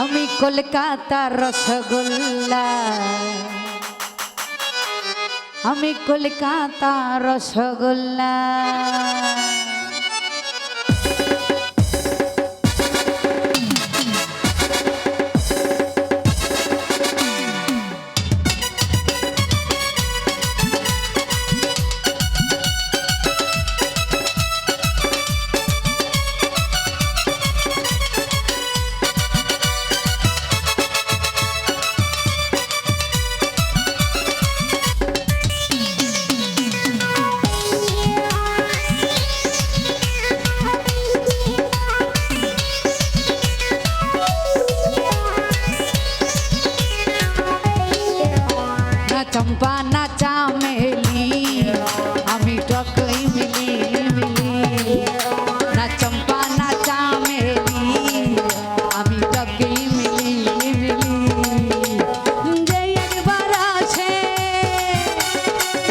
আমি কলকাতার রসগোল্লা। আমি কলকাতার রসগোল্লা। চম্পা না চামেলি, আমি টকই মিলি মিলি। না চম্পা না চামেলি, আমি টকই মিলি মিলি। যে একবার আছে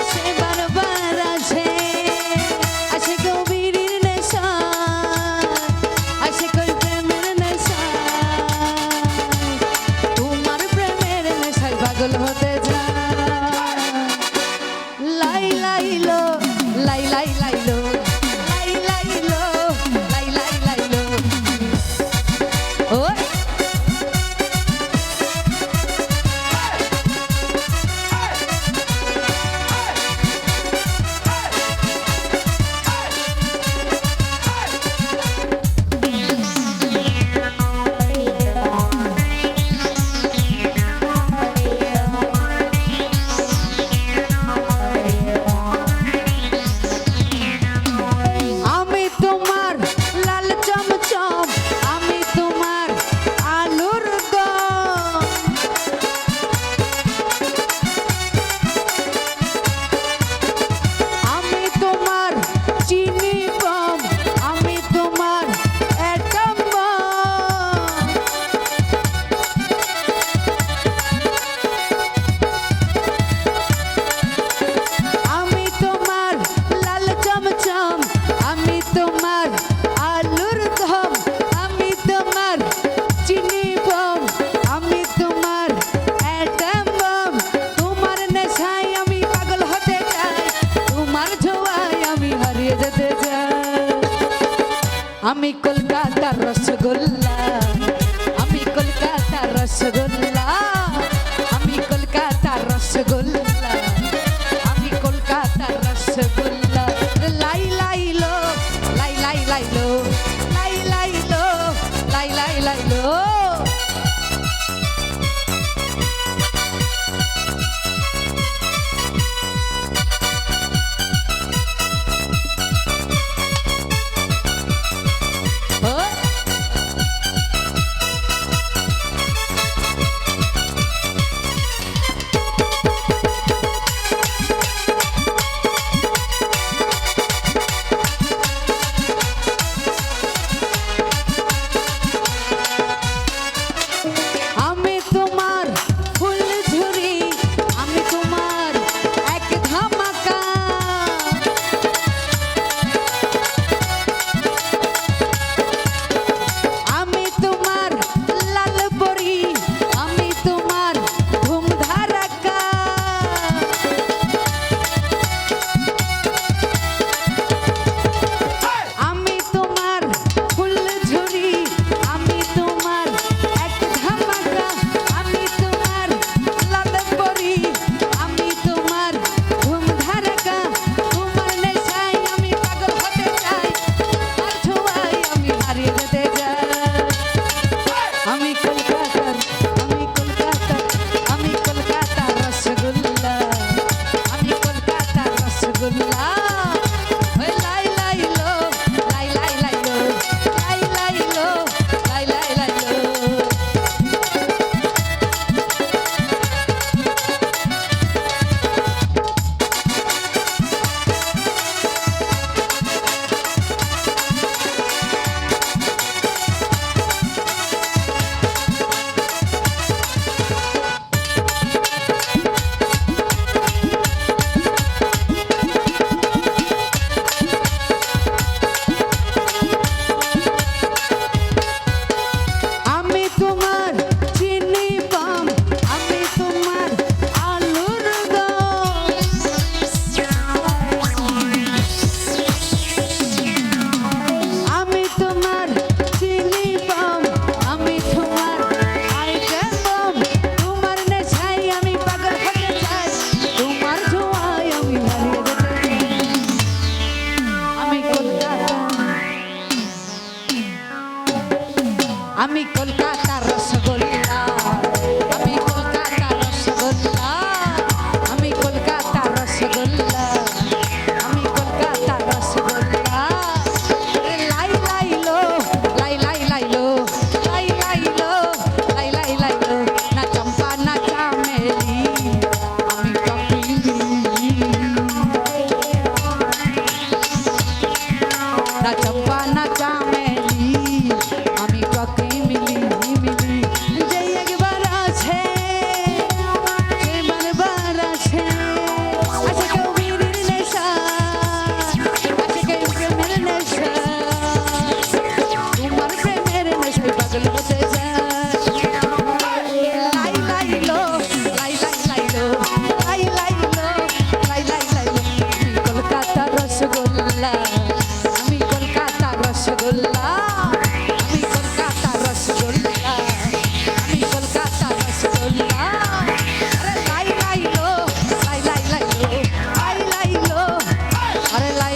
সে বারবার আছে আসে গভীর নেশা, আসে কই প্রেমের নেশা? তোমার প্রেমের নেশায় পাগল হতে Oh. আমি কলকাতার রসগোল্লা, আমি কলকাতার রসগোল্লা, আমি কলকাতার রসগোল্লা, আমি কলকাতার রসগোল্লা। লাই লাই লাই লাইলো লাই লাইলো লাই লাই লাইলো ও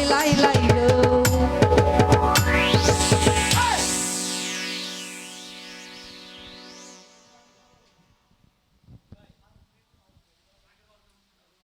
লাই লাই